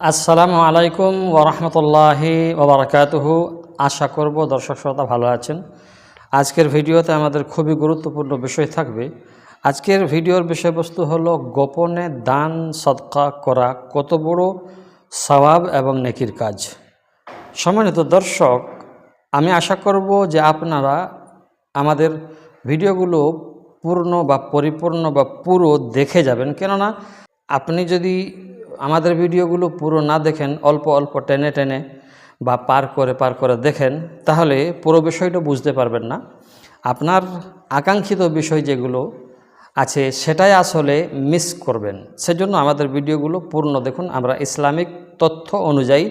আসসালামু আলাইকুম ওরহমতুল্লাহি ওবরাকাতুহু। আশা করব দর্শক শ্রোতা ভালো আছেন। আজকের ভিডিওতে আমাদের খুবই গুরুত্বপূর্ণ বিষয় থাকবে। আজকের ভিডিওর বিষয়বস্তু হলো গোপনে দান, সদকা করা কত বড় সওয়াব এবং নেকির কাজ। সম্মানিত দর্শক, আমি আশা করব যে আপনারা আমাদের ভিডিওগুলো পূর্ণ বা পরিপূর্ণ বা পুরো দেখে যাবেন। কেননা আপনি যদি আমাদের ভিডিওগুলো পুরো না দেখেন, অল্প অল্প টেনে টেনে বা পার করে পার করে দেখেন, তাহলে পুরো বিষয়টা বুঝতে পারবেন না। আপনার আকাঙ্ক্ষিত বিষয় যেগুলো আছে, সেটাই আসলে মিস করবেন। সেজন্য আমাদের ভিডিওগুলো পূর্ণ দেখুন। আমরা ইসলামিক তথ্য অনুযায়ী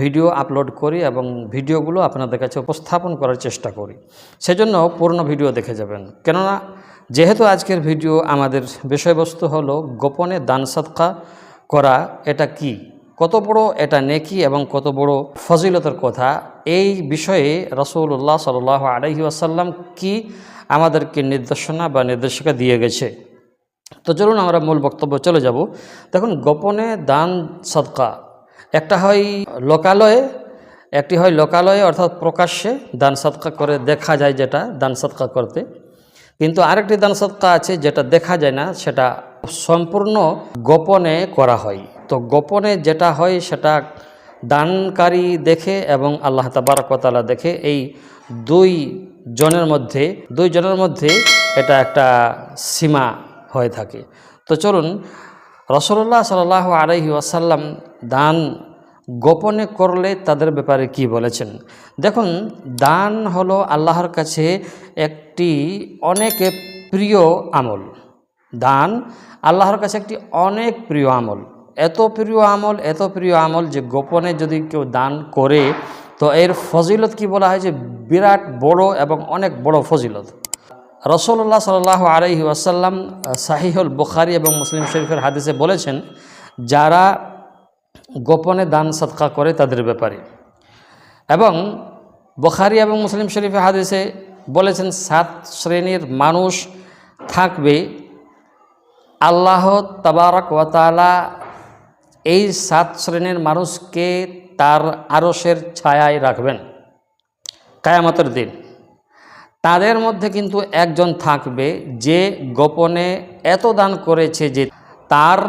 ভিডিও আপলোড করি এবং ভিডিওগুলো আপনাদের কাছে উপস্থাপন করার চেষ্টা করি। সেজন্য পূর্ণ ভিডিও দেখে যাবেন। কেননা, যেহেতু আজকের ভিডিও আমাদের বিষয়বস্তু হলো গোপনে দান সৎকা করা এটা কি? কত বড় এটা নেকি এবং কত বড় ফজিলতের কথা? এই বিষয়ে রসুল্লাহ সাল আলহি আসাল্লাম কি আমাদেরকে নির্দেশনা বা নির্দেশিকা দিয়ে গেছে? তো চলুন আমরা মূল বক্তব্য চলে যাব। দেখুন, গোপনে দান, সদকা। একটা হয় লোকালয়ে, একটি হয় লোকালয়ে, অর্থাৎ প্রকাশ্যে দান সদকা করে দেখা যায় যেটা, দান সদকা করতে। কিন্তু আরেকটি দান সদকা আছে যেটা দেখা যায় না, সেটা সম্পূর্ণ গোপনে করা হয়। তো গোপনে যেটা হয় সেটা দানকারী দেখে এবং আল্লাহ তাবারকতালা দেখে এই দুই জনের মধ্যে, দুই জনের মধ্যে এটা একটা সীমা হয়ে থাকে। তো চলুন রসল্লাহ সাল আলহি আসাল্লাম দান গোপনে করলে তাদের ব্যাপারে কি বলেছেন? দেখুন, দান হলো আল্লাহর কাছে একটি অনেক প্রিয় আমল। দান আল্লাহর কাছে একটি অনেক প্রিয় আমল। এত প্রিয় আমল, এত প্রিয় আমল যে গোপনে যদি কেউ দান করে, তো এর ফজিলত কি বলা হয় যে বিরাট বড় এবং অনেক বড় ফজিলত। রসল্লাহ সাল আলহি আসাল্লাম সাহিহুল বুখারি এবং মুসলিম শরীফের হাদিসে বলেছেন, যারা গোপনে দান সৎকা করে তাদের ব্যাপারে। এবং বখারি এবং মুসলিম শরীফের হাদিসে বলেছেন, সাত শ্রেণির মানুষ থাকবে আল্লাহ তাবারক ওয়াতালা এই সাত শ্রেণির মানুষকে তার আরসের ছায়ায় রাখবেন কায়ামতের দিন। তাদের মধ্যে কিন্তু একজন থাকবে যে গোপনে এত দান করেছে যে তার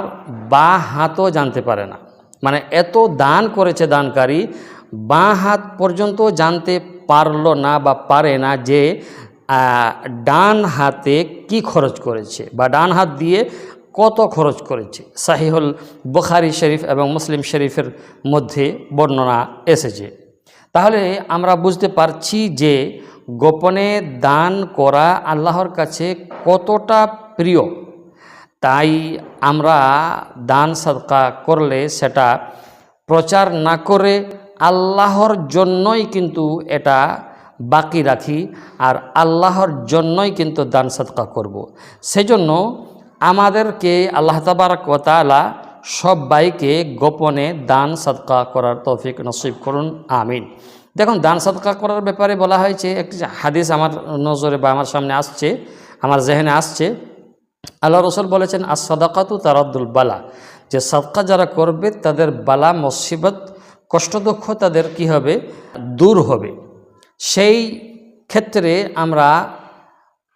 বা হাতও জানতে পারে না। মানে এত দান করেছে দানকারী, বাঁ হাত পর্যন্ত জানতে পারল না বা পারে না যে ডান হাতে কি খরচ করেছে বা ডান হাত দিয়ে কত খরচ করেছে? সাহিহুল বুখারি শরীফ এবং মুসলিম শরীফের মধ্যে বর্ণনা এসেছে। তাহলে আমরা বুঝতে পারছি যে গোপনে দান করা আল্লাহর কাছে কতটা প্রিয়। তাই আমরা দান সদকা করলে সেটা প্রচার না করে আল্লাহর জন্যই কিন্তু এটা বাকি রাখি আর আল্লাহর জন্যই কিন্তু দান সদকা করব। সেজন্য আমাদেরকে আল্লাহ তাবারকতালা সবাইকে গোপনে দান সদকা করার তৌফিক নসিব করুন, আমিন। দেখুন, দান সদকা করার ব্যাপারে বলা হয়েছে, একটি হাদিস আমার নজরে বা আমার সামনে আসছে, আমার জেহেনে আসছে। আল্লাহ রসুল বলেছেন আর সদাকাতু তারাদ্দুল বালা যে সদকা যারা করবে, তাদের বালা, মুসিবত, কষ্ট দুঃখ তাদের কি হবে? দূর হবে। সেই ক্ষেত্রে আমরা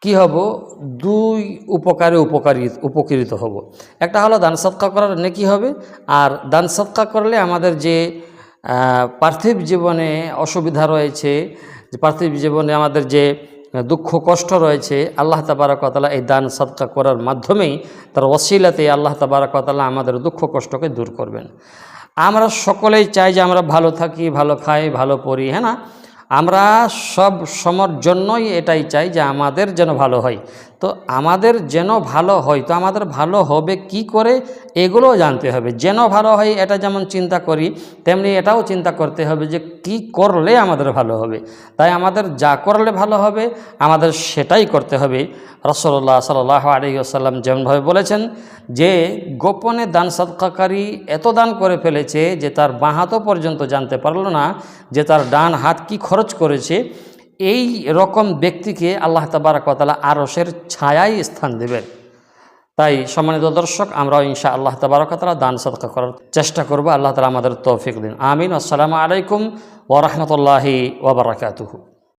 কি হব? দুই উপকারে উপকারী, উপকৃত হব। একটা হলো দান সৎকা করার নেকি হবে? আর দান সৎকা করলে আমাদের যে পার্থিব জীবনে অসুবিধা রয়েছে পার্থিব জীবনে আমাদের যে দুঃখ, কষ্ট রয়েছে, আল্লাহ তাবারকতালা এই দান সৎকা করার মাধ্যমেই তার ওসিলাতে আল্লাহ তাবারকতালা আমাদের দুঃখ, কষ্টকে দূর করবেন। আমরা সকলেই চাই যে আমরা ভালো থাকি, ভালো খাই, ভালো পড়ি হ্যাঁ না? আমরা সব সময়ের জন্যই এটাই চাই যে আমাদের যেন ভালো হয়। তো আমাদের যেন ভালো হয়, তো আমাদের ভালো হবে কি করে এগুলোও জানতে হবে। যেন ভালো হয় এটা যেমন চিন্তা করি, তেমনি এটাও চিন্তা করতে হবে যে কি করলে আমাদের ভালো হবে। তাই আমাদের যা করলে ভালো হবে, আমাদের সেটাই করতে হবে। রসল্লাহ সাল আলী আসাল্লাম যেমনভাবে বলেছেন যে, গোপনে দান সৎকাকারী এত দান করে ফেলেছে যে তার বাঁ হাতও পর্যন্ত জানতে পারল না যে তার ডান হাত কি খরচ করেছে। এই রকম ব্যক্তিকে আল্লাহ তাবারকতালা আরসের ছায়াই স্থান দেবেন তাই সম্মানিত দর্শক, আমরাও ইনশা আল্লাহ তবরকতলা দান সদকা করার চেষ্টা করব। আল্লাহ তালা আমাদের তৌফিক দিন। আমিন। আসসালামু আলাইকুম ওরহমতুল্লাহি ওবরাকাতুহু